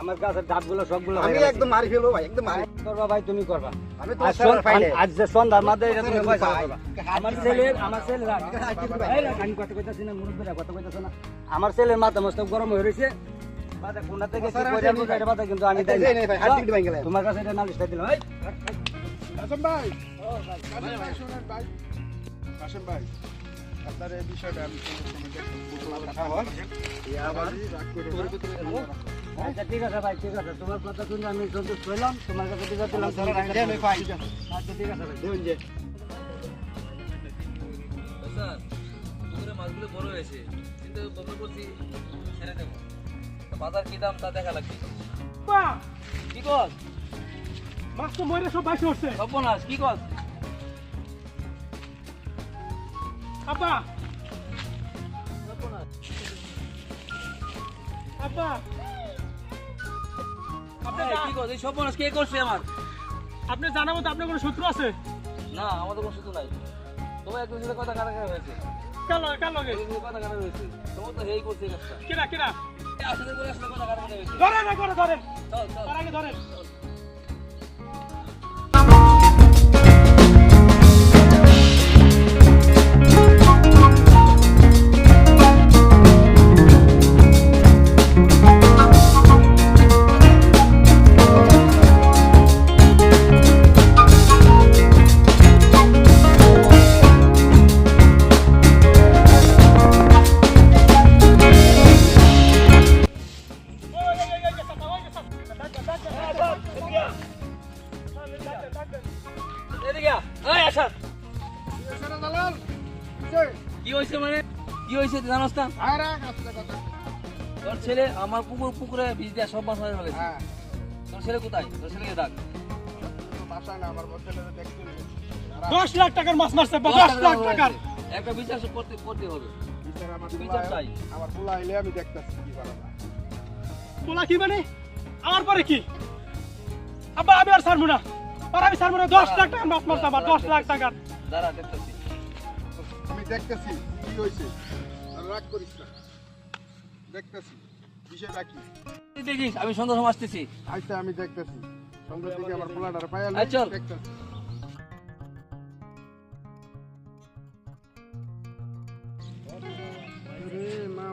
আমার গাছের ডাবগুলো সবগুলো আমি একদম মারি ফেলব ভাই একদম মারি। করবা ভাই তুমি করবা। আমি তো আজ সন- আজ যে সন্ধ্যার মধ্যে এটা তুমি পয়সা করবা আমার ছেলের আমার ছেলের এই আমি কথা কইতাছি না মুরব্বীরা কথা কইতাছ না। আমার ছেলের মাথা মস্ত গরম হয়ে রয়েছে বাদে কোনটা থেকে কি করে আমি এটা বাদে কিন্তু আমি দেই না। তোমার কাছে এটা নালিশটা দিলাম এই। কাশেম ভাই। কাশেম ভাই শোনেন ভাই। কাশেম ভাই। আপনার এই বিষয়টা আমি আচ্ছা ঠিক আছে ভাই ঠিক আছে। তোমার কথা শুনে আমি সন্তুষ্ট হইলাম তোমার কাছে ঠিক আছে আচ্ছা ঠিক আছে ভাই। স্যার পুকুরে মাছগুলো বড় হয়েছে। কিন্তু ছেড়ে দেবো। বাজার কি দাম তা দেখা লাগবে। কি কস? মাছ তো মরে সব বাইসে উঠছে। সর্বনাশ কি কস? আব্বা। আব্বা। কি কস এই সর্বনাশ কে করছে আমার? আপনি জানাব তো আপনার কোনো শত্রু আছে? না আমাদের কোনো শুধু নাই। তোমার একজন সাথে কথা কাটাকাটি হয়েছে কার লগে কার লগে কথা কাটাকাটি হয়েছে তোমার তো হেই করছে কাজটা। কিরা কিরা? আসলে করে আসলে কথা কাটাকাটি হয়েছে ধরেন ধরেন চল তার আগে ধরেন। কি হয়েছে মানে? কি হয়েছে জানোস না? তোর ছেলে আমার পুকুর পুকুরে বীজ দিয়া সব মাছ মারা ফেলেছে। হ্যাঁ। তোর ছেলে কোথায়? তোর ছেলেকে ডাক। আমার দশ লাখ টাকার মাছ মারছে দশ লাখ টাকার। একটা বিচার করতে করতে হবে। বিচার আমার পোলা বিচার চাই। আমার পোলা আইলে আমি দেখতেছি কি যায়। কি মানে? আমার পরে কি? আব্বা আমি আর ছাড়বো না। আর আমি ছাড়বো না। দশ লাখ টাকার মাছ মারছে আবার দশ লাখ টাকার। দাঁড়া দেখতেছি। আমি দেখতেছি কি হয়েছে আর রাগ করিস না। দেখতেছি বিষয়টা কি দেখিস আমি সন্ধ্যা সময় আসতেছি। আচ্ছা আমি দেখতেছি। সন্ধ্যার দিকে আমার পোলাটার পায়ে। দেখতেছি। রে মা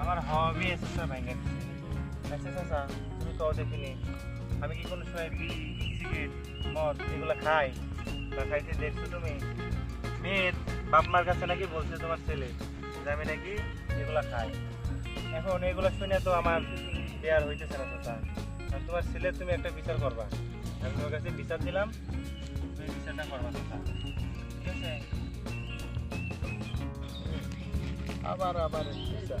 আমার হবি এসেছে ব্যাংকে আচ্ছা চাচা তুমি তো দেখিনি। আমি কি কোনো সময় বিড়ি সিগারেট মদ এগুলো খাই? খাইতে দেখছ তুমি মেয়ের বাপ মার কাছে নাকি বলছে তোমার ছেলে আমি নাকি এগুলা খাই। এখন এগুলো শুনে তো আমার দেয়ার হইতেছে না চাচা আর তোমার ছেলে তুমি একটা বিচার করবা। আমি তোমার কাছে বিচার দিলাম, তুমি বিচারটা করবা চাচা ঠিক আছে? আবার আবার বিচার।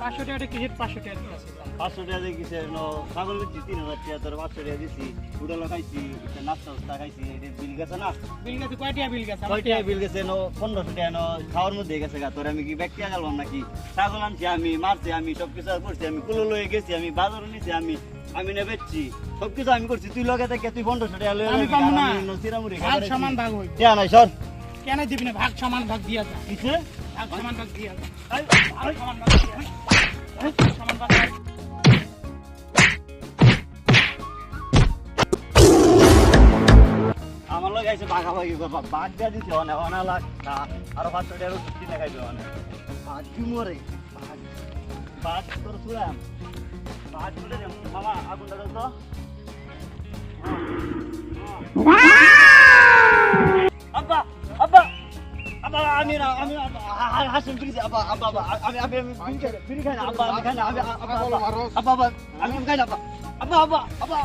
পাঁচশো টাকা কেজি পাঁচশো টাকা পাঁচশো টাকা দিয়ে কিসে ছাগল বেচছি তিন হাজার টাকা তোর পাঁচশো টাকা দিছি উড়ালো খাইছি নাস্তা উস্তা খাইছি বিল গেছে না? বিল গেছে কয় টাকা বিল গেছে? টাকা বিল গেছে? নো পনেরোশো টাকা নো খাওয়ার মধ্যে গেছে গা তোর আমি কি ব্যক্তি নাকি? ছাগল আনছি আমি মারছি আমি সব কিছু করছি আমি কুলো লয়ে গেছি আমি বাজারে নিছি আমি আমি নে বেচছি সব কিছু আমি করছি তুই লগে থেকে তুই পনেরোশো টাকা লয়ে আমি পাবো না। চিরামুড়ি ভাগ সমান ভাগ টিয়া নাই সর। কেন দিবি না? ভাগ সমান ভাগ দিয়া যা। ভাগ সমান ভাগ দিয়া যা। ভাগ সমান ভাগ দিয়া আমার লগে আইসে ভাগাভাগি করবা বাঘ দিয়া দিছে অনেক অনেক লাখ আরও পাঁচশো টাকা ওষুধ কিনে খাইবে অনেক। বাঘ কি মরে? বাঘ তোর শুলাম বাঘ তুলে মামা, আগুনটা দাও তো। আব্বা আমি না আমি হাসিম ফিরি আব্বা আব্বা আব্বা আমি আমি আমি ফিরি খাই ফিরি খাই না আব্বা আমি খাই না আমি আব্বা আব্বা